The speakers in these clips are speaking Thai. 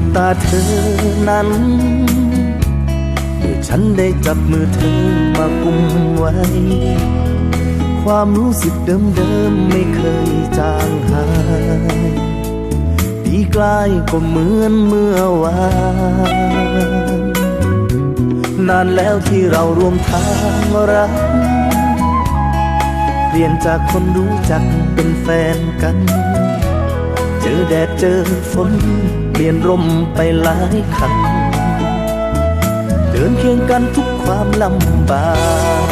บตาเธอนั้นเมื่อฉันได้จับมือเธอมากุมไว้ ความรู้สึกเดิมๆไม่เคยจางหายปีกลายก็เหมือนเมื่อวานนานแล้วที่เรารวมทางรักเปลี่ยนจากคนรู้จักเป็นแฟนกัน เจอแดดเจอฝน เปลี่ยนร่มไปหลายคันเดินเคียงกันทุกความลำบาก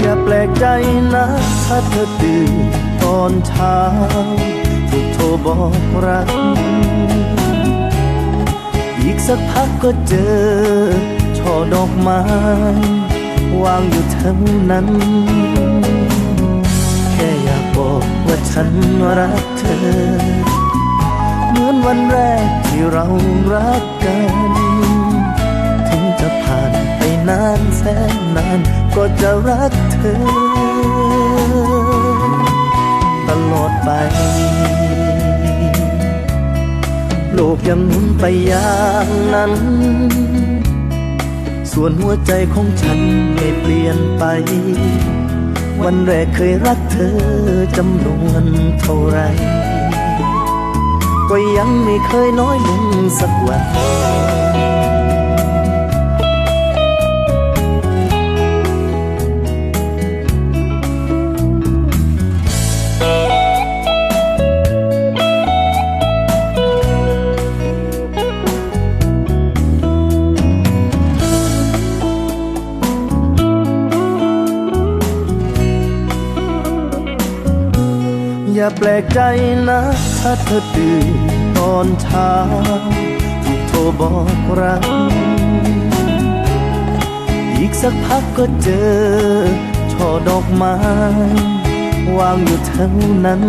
อย่าแปลกใจนะถ้าเธอตื่นตอนเช้าถูกโทรบอกรัก อีกสักพักก็เจอช่อดอกไม้ วางอยู่แถวนั้น แค่อยากบอกว่าฉันรักเธอ เหมือนวันแรกที่เรารักกัน ถึงจะผ่านไปนานแสนนาน ก็จะรักเธอ ตลอดไปโลกยังหมุนไปอย่างนั้น ส่วนหัวใจของฉันไม่เปลี่ยนไป วันแรกเคยรักเธอจำนวนเท่าไร ก็ยังไม่เคยน้อยลงสักวัน อย่าแปลกใจนะถ้าเธอตื่นตอนเช้าถูกโทรบอกรัก อีกสักพักก็เจอช่อดอกไม้ วางอยู่แถวนั้น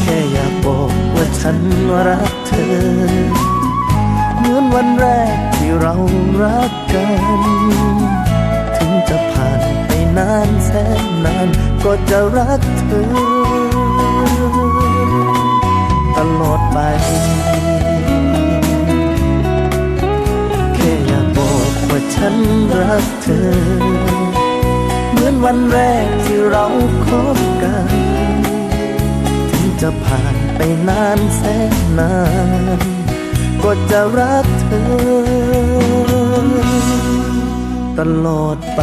แค่อยากบอกว่าฉันรักเธอ เหมือนวันแรกที่เรารักกัน ถึงจะผ่านไปนานแสนนาน ก็จะรักเธอ ตลอดไป แค่อยากบอกว่าฉันรักเธอ เหมือนวันแรกที่เราคบกัน ถึงจะผ่านไปนานแสนนาน ก็จะรักเธอ ตลอดไป